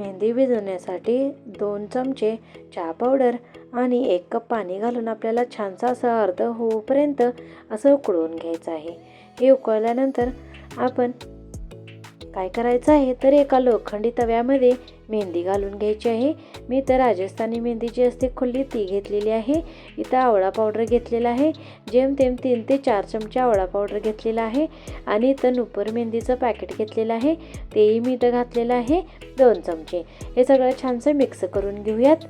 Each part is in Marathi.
मेहंदी भिजवण्यासाठी दोन चमचे चहा पावडर आणि एक कप पाणी घालून आपल्याला छानसा असं अर्ध होऊपर्यंत असं उकळून घ्यायचं आहे. हे उकळल्यानंतर आपण काय करायचं आहे? तर एका लोखंडी तव्यामध्ये मेहंदी घालून घ्यायची आहे. मी तर राजस्थानी मेहंदी जी असते खुल्ली ती घेतलेली आहे. इथं आवळा पावडर घेतलेला आहे. जेमतेम तीन ते चार चमचे आवळा पावडर घेतलेला आहे. आणि इथं नुपर मेहंदीचं पॅकेट घेतलेलं आहे. तेही मी इथं घातलेलं आहे. दोन चमचे. हे सगळं छानसं मिक्स करून घेऊयात.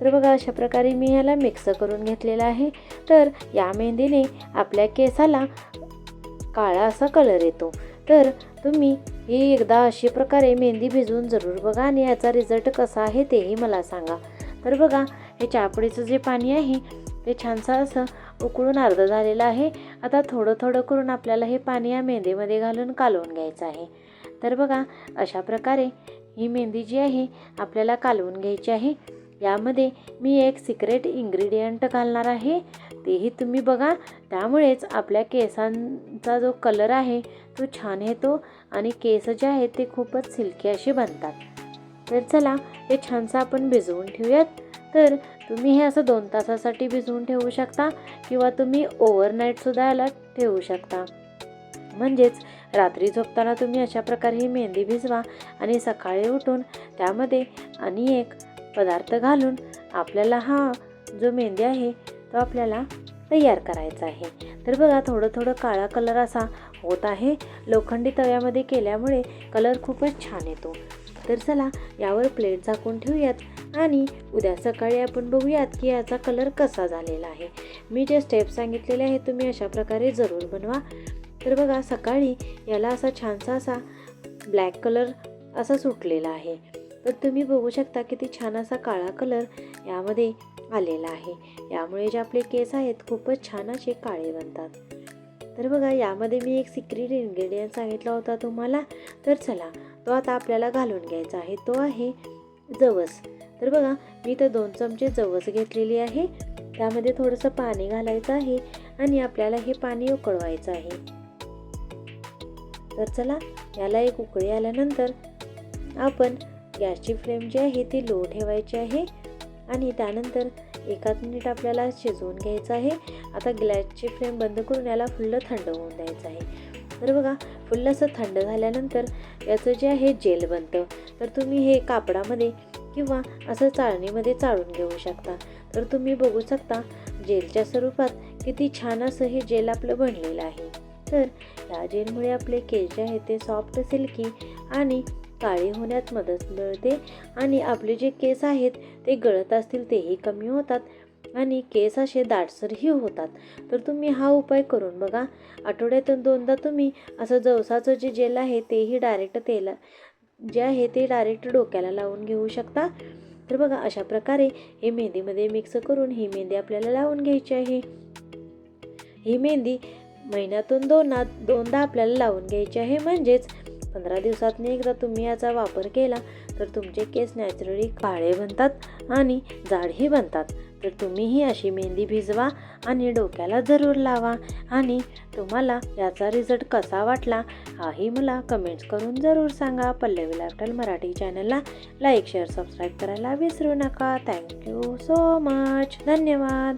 तर बघा अशा प्रकारे मी ह्याला मिक्स करून घेतलेलं आहे. तर या मेहंदीने आपल्या केसाला काळा असा कलर येतो. तर तुम्ही ही एकदा अशी प्रकारे मेहंदी भिजवून जरूर बघा आणि याचा रिझल्ट कसा आहे तेही मला सांगा. तर बघा हे चापडीचं जे पाणी आहे ते छानसं असं उकळून अर्ध झालेलं आहे. आता थोडं थोडं करून आपल्याला हे पाणी या मेहंदीमध्ये घालून कालवून घ्यायचं आहे. तर बघा अशा प्रकारे ही मेहंदी जी आहे आपल्याला कालवून घ्यायची आहे. यामध्ये मी एक सिक्रेट इंग्रेडियंट घालणार आहे. तेही तुम्ही बघा. त्यामुळेच आपल्या केसांचा जो कलर आहे तो छान येतो आणि केस जे आहेत ते खूपच सिल्की असे बनतात. तर चला हे छानसं आपण भिजवून ठेवूयात. तर तुम्ही हे असं दोन तासासाठी भिजवून ठेवू शकता किंवा तुम्ही ओव्हरनाईटसुद्धा याला ठेवू शकता. म्हणजेच रात्री झोपताना तुम्ही अशा प्रकारे ही मेहंदी भिजवा आणि सकाळी उठून त्यामध्ये आणि एक पदार्थ घालून आपल्याला हा जो मेहंदी आहे तो आपल्याला तयार करायचा आहे. तर बघा थोडं थोडं काळा कलर असा होत आहे. लोखंडी तव्यामध्ये केल्यामुळे कलर खूपच छान येतो. तर चला यावर प्लेट झाकून ठेवूयात आणि उद्या सकाळी आपण बघूयात की याचा कलर कसा झालेला आहे. मी जे स्टेप सांगितलेले आहे तुम्ही अशा प्रकारे जरूर बनवा. तर बघा सकाळी याला असा छानसा असा ब्लॅक कलर असा सुटलेला आहे. तर तुम्ही बघू शकता किती छान असा काळा कलर यामध्ये आलेला आहे. यामुळे जे आपले केस आहेत खूपच छान असे काळे बनतात. तर बघा यामध्ये मी एक सिक्रेट इन्ग्रेडियंट सांगितला होता तुम्हाला. तर चला तो आता आपल्याला घालून घ्यायचा आहे. तो आहे जवस. तर बघा मी तर दोन चमचे जवस घेतलेली आहे. त्यामध्ये थोडंसं पाणी घालायचं आहे आणि आपल्याला हे पाणी उकळवायचं आहे. तर चला याला एक उकळी आल्यानंतर आपण गॅसची फ्लेम जी आहे ती लो ठेवायची आहे आणि त्यानंतर एकाच मिनिट आपल्याला शिजवून घ्यायचं आहे. आता गॅसची फ्लेम बंद करून याला फुल्ल थंड होऊन द्यायचं आहे. तर बघा फुल्ल असं थंड झाल्यानंतर याचं जे आहे जेल बनतं. तर तुम्ही हे कापडामध्ये किंवा असं चाळणीमध्ये चाळून घेऊ शकता. तर तुम्ही बघू शकता जेलच्या स्वरूपात किती छान असं हे जेल आपलं बनलेलं आहे. तर या जेलमुळे आपले केस जे आहे ते सॉफ्ट सिल्की आणि काळे होण्यात मदत मिळते आणि आपले जे केस आहेत ते गळत असतील तेही कमी होतात आणि केस असे दाटसरही होतात. तर तुम्ही हा उपाय करून बघा. आठवड्यातून दोनदा तुम्ही असं जवसाचं जे जेल आहे तेही डायरेक्ट तेला जे आहे ते डायरेक्ट डोक्याला लावून घेऊ शकता. तर बघा अशा प्रकारे हे मेहंदीमध्ये मिक्स करून ही मेहंदी आपल्याला लावून घ्यायची आहे. ही मेहंदी महिन्यातून दोनदा दोनदा आपल्याला लावून घ्यायचे आहे. म्हणजेच पंधरा दिवसातनी एकदा तुम्ही याचा वापर केला तर तुमचे केस नॅचरली काळे बनतात आणि जाडही बनतात. तर तुम्हीही अशी मेहंदी भिजवा आणि डोक्याला जरूर लावा. आणि तुम्हाला याचा रिझल्ट कसा वाटला हाही मला कमेंट्स करून जरूर सांगा. पल्लवी लाईफस्टाईल मराठी चॅनलला लाईक शेअर सबस्क्राईब करायला विसरू नका. थँक्यू सो मच धन्यवाद.